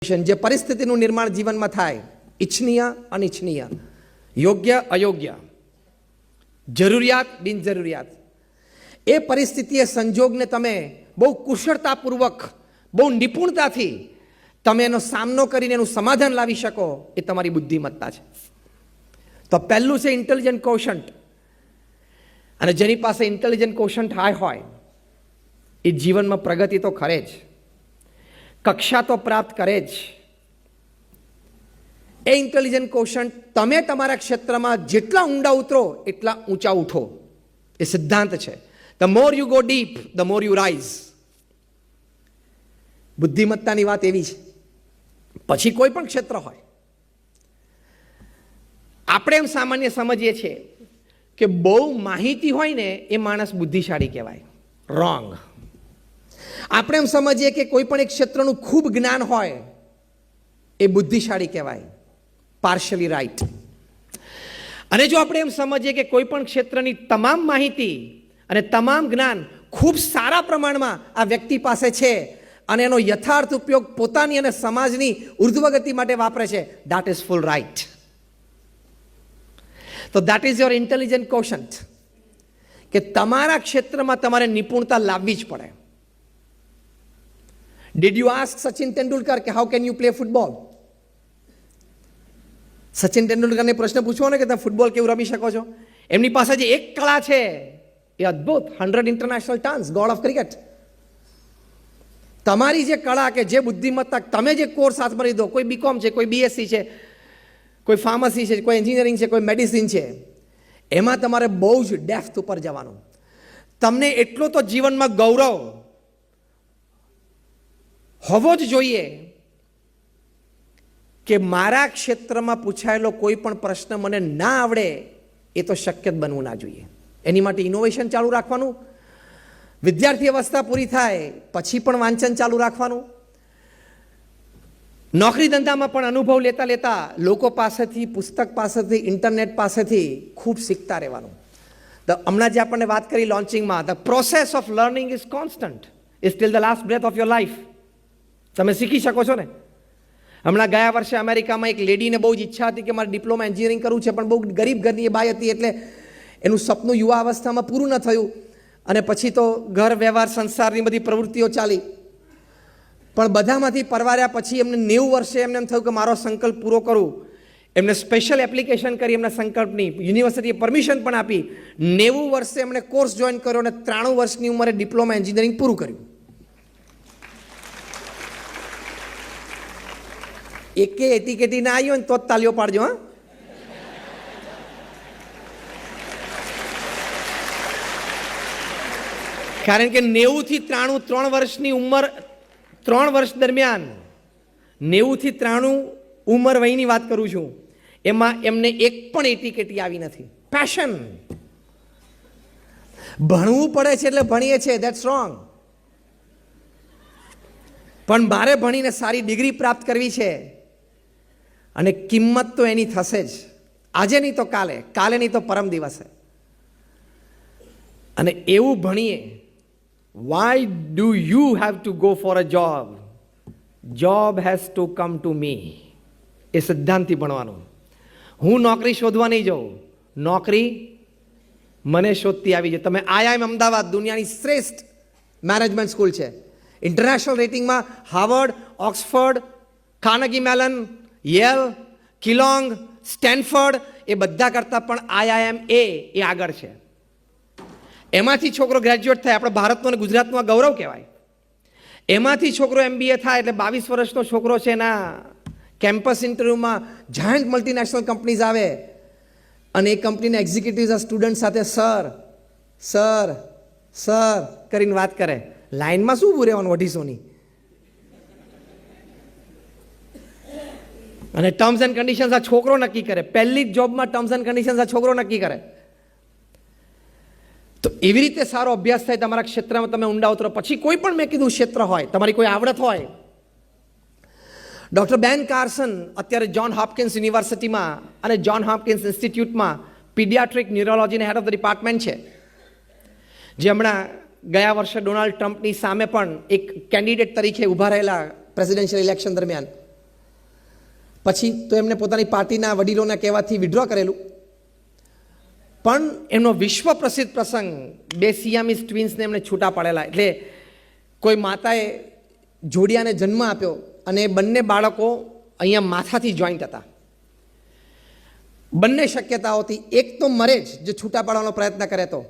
જે પરિસ્થિતિનું નિર્માણ જીવનમાં થાય ઇચ્છનીય અનિચ્છનીય. યોગ્ય, અયોગ્ય. જરૂરિયાત, બિનજરૂરિયાત. એ પરિસ્થિતિએ સંજોગને તમે બહુ કુશળતાપૂર્વક, બહુ નિપુણતાથી તમે એનો સામનો કરીને એનું સમાધાન લાવી શકો એ તમારી બુદ્ધિમત્તા છે. તો પહેલું છે ઇન્ટેલિજન્ટ કોશન્ટ અને જેની પાસે ઇન્ટેલિજન્ટ કોશન્ટ હાય હોય, એ જીવનમાં પ્રગતિ તો ખરે જ. કક્ષા તો પ્રાપ્ત કરે જ. એ ઇન્ટેલિજન્ટ કોશન્ટ તમે તમારા ક્ષેત્રમાં જેટલા ઊંડા ઉતરો, એટલા ઊંચા ઉઠો. એ સિદ્ધાંત છે. The more you go deep the more you rise બુદ્ધિમત્તાની વાત એવી છે. પછી કોઈ પણ ક્ષેત્ર હોય. આપણે એમ સામાન્ય સમજીએ છીએ કે બહુ માહિતી હોય ને, એ માણસ બુદ્ધિશાળી કહેવાય. રોંગ આપણે એમ સમજીએ કે કોઈ પણ એક ક્ષેત્રનું ખૂબ જ્ઞાન હોય, એ બુદ્ધિશાળી કહેવાય. પાર્શલી રાઈટ અને જો આપણે એમ સમજીએ કે કોઈ પણ ક્ષેત્રની તમામ માહિતી અને તમામ જ્ઞાન ખૂબ સારા પ્રમાણમાં આ વ્યક્તિ પાસે છે અને એનો યથાર્થ ઉપયોગ પોતાની અને સમાજની ઉર્ધ્વગતિ માટે વાપરે છે દેટ ઇઝ ફૂલ રાઈટ તો that is your intelligent quotient કે તમારા ક્ષેત્રમાં તમારે નિપુણતા લાવવી જ પડે. Did you ask Sachin Tendulkar કે how can you play football Sachin તેંડુલકરને પ્રશ્ન પૂછવો ને કે તમે ફૂટબોલ કેવું રમી શકો છો? એમની પાસે જે એક કળા છે, એ અદ્ભુત hundred international tons god of cricket તમારી જે કળા કે જે બુદ્ધિમત્તા, તમે જે કોર્સ હાથમાં લીધો, કોઈ બીકોમ છે, કોઈ બીએસસી છે, કોઈ ફાર્મસી છે, કોઈ એન્જિનિયરિંગ છે, કોઈ મેડિસિન છે, એમાં તમારે બહુ જ ડેફ્થ ઉપર જવાનું. તમને એટલો તો જીવનમાં ગૌરવ હોવો જ જોઈએ કે મારા ક્ષેત્રમાં પૂછાયેલો કોઈ પણ પ્રશ્ન મને ના આવડે, એ તો શક્ય જ બનવું ના જોઈએ. એની માટે ઇનોવેશન ચાલુ રાખવાનું, વિદ્યાર્થી અવસ્થા પૂરી થાય, પછી પણ વાંચન ચાલુ રાખવાનું. નોકરી ધંધામાં પણ અનુભવ લેતા લેતા લોકો પાસેથી, પુસ્તક પાસેથી ઇન્ટરનેટ પાસેથી ખૂબ શીખતા રહેવાનું. તો હમણાં જે આપણને વાત કરી લોન્ચિંગમાં the process of learning is constant is till the last breath of your life તમે શીખી શકો છો ને? હમણાં ગયા વર્ષે અમેરિકામાં એક લેડીને બહુ જ ઈચ્છા હતી કે મારે ડિપ્લોમા એન્જિનિયરિંગ કરવું છે, પણ બહુ ગરીબ ઘરની બાઈ હતી એટલે એનું સપનું યુવા અવસ્થામાં પૂરું ન થયું. અને પછી તો ઘર, વ્યવહાર, સંસારની બધી પ્રવૃત્તિઓ ચાલી. પણ બધામાંથી પરવાર્યા પછી એમને નેવું વર્ષે એમને એમ થયું કે મારો સંકલ્પ પૂરો કરું. એમને સ્પેશિયલ એપ્લિકેશન કરી, એમના સંકલ્પની યુનિવર્સિટીએ પરમિશન પણ આપી. નેવું વર્ષે એમણે કોર્સ જોઈન કર્યો અને ત્રાણું વર્ષની ઉંમરે ડિપ્લોમા એન્જિનિયરિંગ પૂરું કર્યું. એકે એટીકેટી ના આવ્યો ને તો જ તાલીઓ પાડજો હા કારણ કે નેવુંથી ત્રાણું, ત્રણ વર્ષની ઉંમર, ત્રણ વર્ષ દરમિયાન નેવુંથી ત્રાણું ઉંમર વયની વાત કરું છું. એમાં એમને એક પણ એટીકેટી આવી નથી. પેશન ભણવું પડે છે એટલે ભણીએ છીએ દેટ્સ રોંગ પણ મારે ભણીને સારી ડિગ્રી પ્રાપ્ત કરવી છે. અને કિંમત તો એની થશે જ. આજે નહીં તો કાલે કાલે નહીં તો પરમ દિવસે. અને એવું ભણીએ why do you have to go for a job job has to come to me એ સિદ્ધાંતથી ભણવાનું. હું નોકરી શોધવા નહીં જાઉં. નોકરી મને શોધતી આવી છે તમે આઈઆઈએમ અમદાવાદ દુનિયાની શ્રેષ્ઠ મેનેજમેન્ટ સ્કૂલ છે. International રેટિંગમાં Harvard Oxford, Carnegie Mellon Yale Kellogg Stanford એ બધા કરતાં પણ આઈઆઈએમ એ એ આગળ છે. એમાંથી છોકરો ગ્રેજ્યુએટ થાય, આપણે ભારતનો અને ગુજરાતનો આ ગૌરવ કહેવાય. એમાંથી છોકરો એમબીએ થાય એટલે બાવીસ વર્ષનો છોકરો છે એના કેમ્પસ ઇન્ટરવ્યૂમાં જાયન્ટ મલ્ટીનેશનલ કંપનીઝ આવે. અને એ કંપનીના એક્ઝિક્યુટિવ્સ આ સ્ટુડન્ટ સાથે સર સર સર કરીને વાત કરે. લાઇનમાં શું ઊભું રહેવાનું, અઢીસોની? અને ટર્મ્સ એન્ડ કન્ડિશન્સ આ છોકરો નક્કી કરે. પહેલી જ જોબમાં ટર્મ્સ એન્ડ કન્ડિશન્સ આ છોકરો નક્કી કરે. તો એવી રીતે સારો અભ્યાસ થાય તમારા ક્ષેત્રમાં, તમે ઊંડા ઉતરો. પછી કોઈ પણ મેં કીધું ક્ષેત્ર હોય, તમારી કોઈ આવડત હોય. ડૉક્ટર બેન કાર્સન અત્યારે જ્હોન હોપકિન્સ યુનિવર્સિટીમાં અને જ્હોન હોપકિન્સ ઇન્સ્ટિટ્યૂટમાં પીડિયાટ્રિક ન્યુરોલોજીના હેડ ઓફ ધ ડિપાર્ટમેન્ટ છે. જે હમણાં ગયા વર્ષે ડોનાલ્ડ ટ્રમ્પની સામે પણ એક કેન્ડિડેટ તરીકે ઊભા રહેલા પ્રેસિડેન્શિયલ ઇલેક્શન દરમિયાન પછી તો એમને પોતાની પાર્ટીના વડીલોના કહેવાથી વિડ્રો કરેલું. પણ એમનો વિશ્વ પ્રસિદ્ધ પ્રસંગ, બે સિયામીસ ટ્વિન્સને એમણે છૂટા પાડેલા. એટલે કોઈ માતાએ જોડિયાને જન્મ આપ્યો અને બંને બાળકો અહીંયા માથાથી જોઈન્ટ હતા. બંને શક્યતાઓથી એક તો મરે જ જે છૂટા પાડવાનો પ્રયત્ન કરે તો.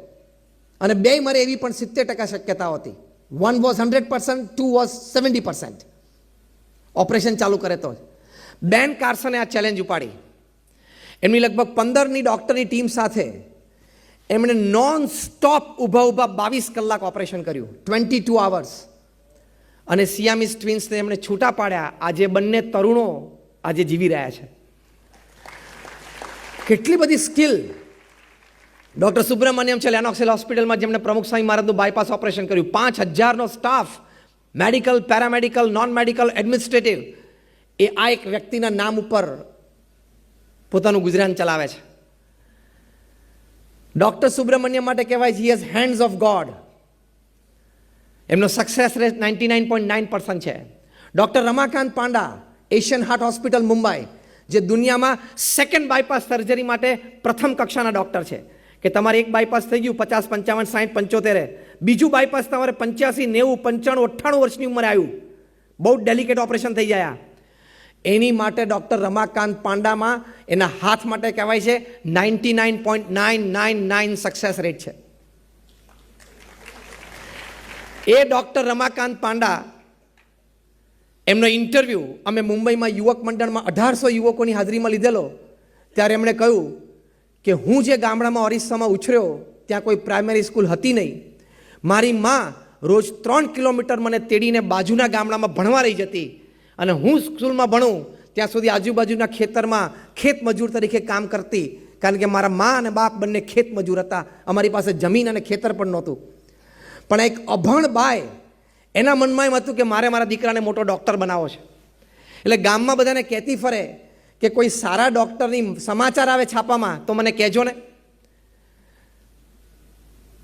અને બે મરે એવી પણ સિત્તેર ટકા શક્યતાઓ હતી one was hundred percent two was seventy percent operation ચાલુ કરે તો જ. બેન કાર્સને આ ચેલેન્જ ઉપાડી. એમની લગભગ પંદરની ડૉક્ટરની ટીમ સાથે એમણે નોન સ્ટોપ ઊભા ઊભા બાવીસ કલાક ઓપરેશન કર્યું ટ્વેન્ટી ટુ આવર્સ અને સિયામિસ ટ્વિન્સને એમણે છૂટા પાડ્યા. આજે બંને તરુણો આજે જીવી રહ્યા છે. કેટલી બધી સ્કિલ ડૉક્ટર સુબ્રમણ્યમ છે લેનોક્સેલ હોસ્પિટલમાં જેમણે પ્રમુખ સ્વામી મહારાજનું બાયપાસ ઓપરેશન કર્યું. પાંચ હજારનો staff medical paramedical non medical administrative એ આ એક વ્યક્તિના નામ ઉપર પોતાનું ગુજરાન ચલાવે છે. ડૉક્ટર સુબ્રમણ્યમ માટે કહેવાય છે યસ હેન્ડ્સ ઓફ ગોડ એમનો success rate ninety nine point nine percent છે. Doctor Ramakant Panda Asian heart hospital Mumbai, જે દુનિયામાં સેકન્ડ બાયપાસ સર્જરી માટે પ્રથમ કક્ષાના ડૉક્ટર છે. કે તમારે એક બાયપાસ થઈ ગયું, પચાસ, પંચાવન, સાહીઠ, પંચોતેરે, બીજું બાયપાસ તમારે પંચ્યાસી, નેવું, પંચાણું, અઠ્ઠાણું વર્ષની ઉંમરે આવ્યું. બહુ ડેલિકેટ ઓપરેશન થઈ ગયા. એની માટે ડૉક્ટર રમાકાંત પાંડામાં એના હાથ માટે કહેવાય છે ninety nine point nine nine nine success rate છે. એ ડૉક્ટર રમાકાંત પાંડા એમનો ઇન્ટરવ્યૂ અમે મુંબઈમાં યુવક મંડળમાં અઢારસો યુવકોની હાજરીમાં લીધેલો, ત્યારે એમણે કહ્યું કે હું જે ગામડામાં ઓરિસ્સામાં ઉછર્યો, ત્યાં કોઈ પ્રાઇમરી સ્કૂલ હતી નહીં. મારી માં રોજ ત્રણ કિલોમીટર મને તેડીને બાજુના ગામડામાં ભણવા રહી જતી. અને હું સ્કૂલમાં ભણું, ત્યાં સુધી આજુબાજુના ખેતરમાં ખેત મજૂર તરીકે કામ કરતી, કારણ કે મારા મા અને બાપ બંને ખેત મજૂર હતા. અમારી પાસે જમીન અને ખેતર પણ નહોતું. પણ એક અભણ બાય એના મનમાં એમ હતું કે મારે મારા દીકરાને મોટો ડૉક્ટર બનાવવો છે. એટલે ગામમાં બધાને કહેતી ફરે કે કોઈ સારા ડૉક્ટરની સમાચાર આવે છાપામાં, તો મને કહેજો ને.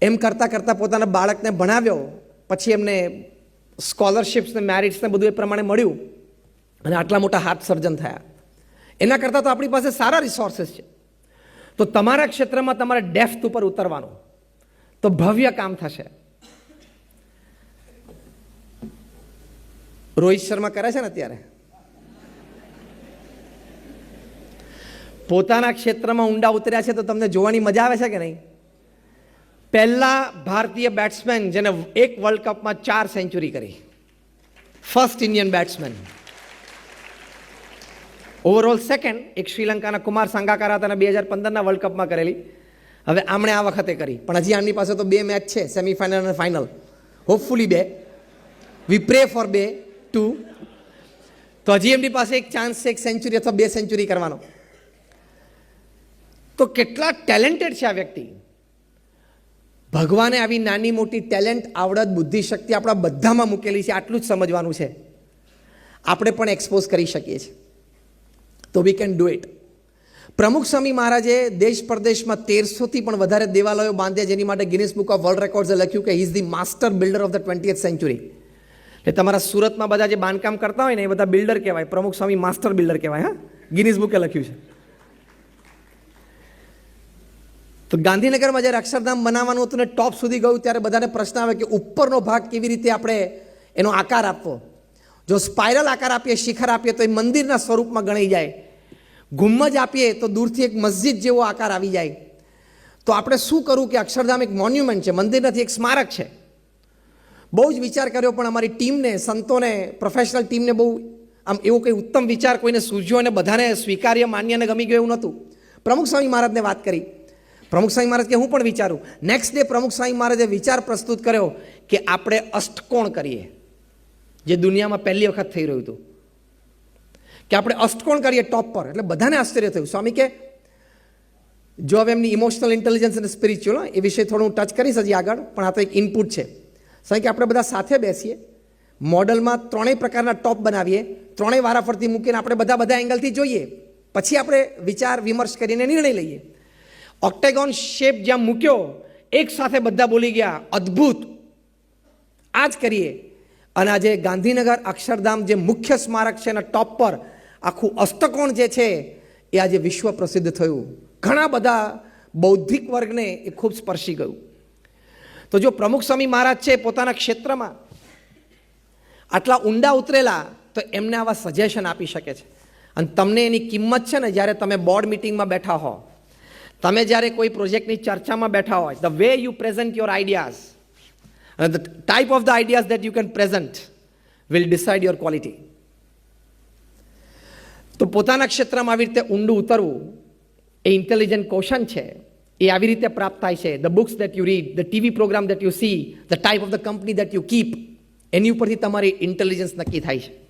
એમ કરતાં કરતાં પોતાના બાળકને ભણાવ્યો, પછી એમને સ્કોલરશિપ્સ ને મેરિટ્સ ને બધું એ પ્રમાણે મળ્યું. અને આટલા મોટા હાથ સર્જન થયા. એના કરતાં તો આપણી પાસે સારા રિસોર્સિસ છે. તો તમારા ક્ષેત્રમાં તમારે ડેફ્થ ઉપર ઉતરવાનું. તો ભવ્ય કામ થશે. રોહિત શર્મા કરે છે ને અત્યારે? પોતાના ક્ષેત્રમાં ઊંડા ઉતર્યા છે તો તમને જોવાની મજા આવે છે કે નહીં? પહેલા ભારતીય બેટ્સમેન જેને એક વર્લ્ડ કપમાં ચાર સેન્ચુરી કરી. First Indian batsman overall second એક શ્રીલંકાના કુમાર સંગાકારા હતા અને બે હજાર પંદરના વર્લ્ડ કપમાં કરેલી. હવે આમણે આ વખતે કરી. પણ હજી આમની પાસે તો બે મેચ છે સેમિફાઇનલ અને ફાઇનલ હોપફુલી બે. વી પ્રે ફોર બે ટુ તો હજી એમની પાસે એક ચાન્સ છે, એક સેન્ચુરી અથવા બે સેન્ચુરી કરવાનો. તો કેટલા ટેલેન્ટેડ છે આ વ્યક્તિ. ભગવાને આવી નાની મોટી ટેલેન્ટ આવડત બુદ્ધિ શક્તિ આપણા બધામાં મૂકેલી છે, આટલું જ સમજવાનું છે. આપણે પણ એક્સપોઝ કરી શકીએ છીએ. તો વી કેન ડુ ઇટ પ્રમુખ સ્વામી મહારાજે દેશ પ્રદેશમાં તેરસોથી પણ વધારે દેવાલયો બાંધ્યા જેની માટે ગિનિસ બુક ઓફ વર્લ્ડ રેકોર્ડ્સે લખ્યું કે is the master builder of the twentieth century એટલે તમારા સુરતમાં બધા જે બાંધકામ કરતા હોય ને એ બધા બિલ્ડર કહેવાય. પ્રમુખ સ્વામી માસ્ટર બિલ્ડર કહેવાય, હા? ગિનિસ બુકે લખ્યું છે. તો ગાંધીનગરમાં જ્યારે અક્ષરધામ બનાવવાનું હતું ને ટોપ સુધી ગયું, ત્યારે બધાને પ્રશ્ન આવે કે ઉપરનો ભાગ કેવી રીતે આપણે એનો આકાર આપવો? જો સ્પાઇરલ આકાર આપીએ, શિખર આપીએ, તો એ મંદિરના સ્વરૂપમાં ગણાઈ જાય. ગુમ્મજ આપીએ તો દૂરથી એક મસ્જિદ જેવો આકાર આવી જાય. તો આપણે શું કરવું કે અક્ષરધામ એક મોન્યુમેન્ટ છે, મંદિર નથી, એક સ્મારક છે. બહુ જ વિચાર કર્યો પણ અમારી ટીમને, સંતોને પ્રોફેશનલ ટીમને બહુ આમ એવો કંઈ ઉત્તમ વિચાર કોઈને સૂઝ્યો અને બધાને સ્વીકાર્ય, માન્ય અને ગમી ગયું એવું નહોતું. પ્રમુખ સ્વામી મહારાજને વાત કરી. પ્રમુખ સ્વામી મહારાજ કે હું પણ વિચારું. નેક્સ્ટ ડે પ્રમુખ સ્વામી મહારાજે વિચાર પ્રસ્તુત કર્યો કે આપણે અષ્ટકોણ કરીએ. જે દુનિયામાં પહેલી વખત થઈ રહ્યું હતું. કે આપણે અષ્ટકોણ કરીએ ટોપ પર? એટલે બધાને આશ્ચર્ય થયું. સ્વામી કે, જો હવે એમની ઇમોશનલ ઇન્ટેલિજન્સ અને સ્પિરિચ્યુઅલ એ વિશે થોડું ટચ કરીશ હજી આગળ, પણ આ તો એક ઇનપુટ છે. સ્વામી કે, આપણે બધા સાથે બેસીએ, મોડલમાં ત્રણેય પ્રકારના ટોપ બનાવીએ, ત્રણેય વારાફરતી મૂકીને આપણે બધા બધા એંગલથી જોઈએ, પછી આપણે વિચાર, વિમર્શ કરીને નિર્ણય લઈએ. ઓક્ટેગોન શેપ જ્યાં મૂક્યો, એક સાથે બધા બોલી ગયા, અદ્ભુત! આ જ કરીએ. અને આજે ગાંધીનગર અક્ષરધામ જે મુખ્ય સ્મારક છે એના ટોપ પર આખું અષ્ટકોણ જે છે, એ આજે વિશ્વ પ્રસિદ્ધ થયું. ઘણા બધા બૌદ્ધિક વર્ગને એ ખૂબ સ્પર્શી ગયું. તો જો પ્રમુખ સ્વામી મહારાજ છે પોતાના ક્ષેત્રમાં, આટલા ઊંડા ઉતરેલા, તો એમને આવા સજેશન આપી શકે છે. અને તમને એની કિંમત છે ને, જ્યારે તમે બોર્ડ મિટિંગમાં બેઠા હો, તમે જ્યારે કોઈ પ્રોજેક્ટની ચર્ચામાં બેઠા હોય the way you present your ideas the type of the ideas that you can present will decide your quality તો પોતાના ક્ષેત્રમાં આવી રીતે ઊંડું ઉતરવું એ ઇન્ટેલિજન્ટ કોશન છે. એ આવી રીતે પ્રાપ્ત થાય છે. The books that you read the TV programme that you see the type of the company that you keep એની ઉપરથી તમારી ઇન્ટેલિજન્સ નક્કી થાય છે.